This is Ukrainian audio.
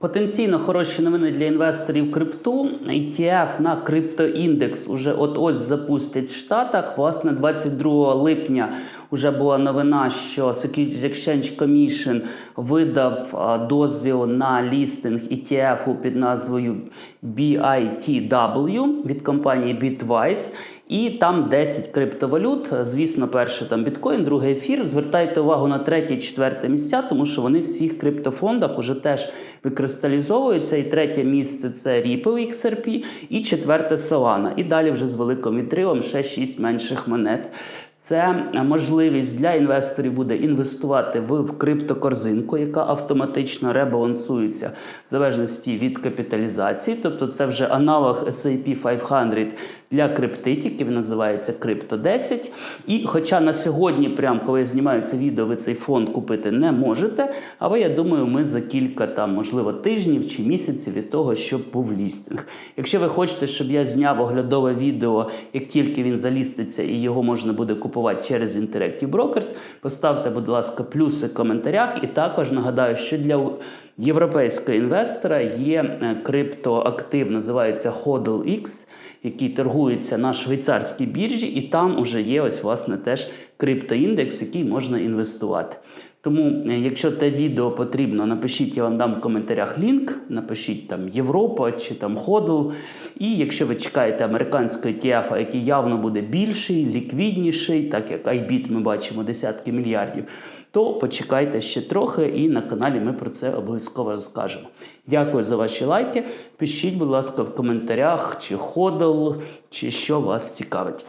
Потенційно хороші новини для інвесторів крипту. ETF на криптоіндекс уже от ось запустять в Штатах. Власне, 22 липня вже була новина, що Securities Exchange Commission видав дозвіл на лістинг ETF під назвою BITW від компанії Bitwise. І там 10 криптовалют. Звісно, перше там біткоін, другий ефір. Звертайте увагу на третє четверте місця, тому що вони в всіх криптофондах уже теж викристалізовуються. І третє місце це Ripple XRP, і четверте Solana. І далі вже з великим відривом ще 6 менших монет. Це можливість для інвесторів буде інвестувати в, в криптокорзинку, яка автоматично ребалансується в залежності від капіталізації. Тобто це вже аналог S&P 500 для криптитиків, називається Крипто 10. І хоча на сьогодні, прям коли я знімаю це відео, ви цей фонд купити не можете. Але я думаю, ми за кілька там, можливо, тижнів чи місяців від того, щоб був лістинг. Якщо ви хочете, щоб я зняв оглядове відео, як тільки він заліститься і його можна буде купувати через Interactive Brokers, поставте, будь ласка, плюси в коментарях. І також нагадаю, що для європейського інвестора є е, криптоактив, називається HODL X який торгується на швейцарській біржі, і там уже є ось власне теж криптоіндекс, який можна інвестувати. Тому, е, якщо те відео потрібно, напишіть, я вам дам в коментарях лінк, напишіть там Європа чи там Ходл. І якщо ви чекаєте американського ETF, який явно буде більший, ліквідніший, так як iBit ми бачимо десятки мільярдів, то почекайте ще трохи, і на каналі ми про це обов'язково розкажемо. Дякую за ваші лайки. Пишіть, будь ласка, в коментарях, чи ходл, чи що вас цікавить.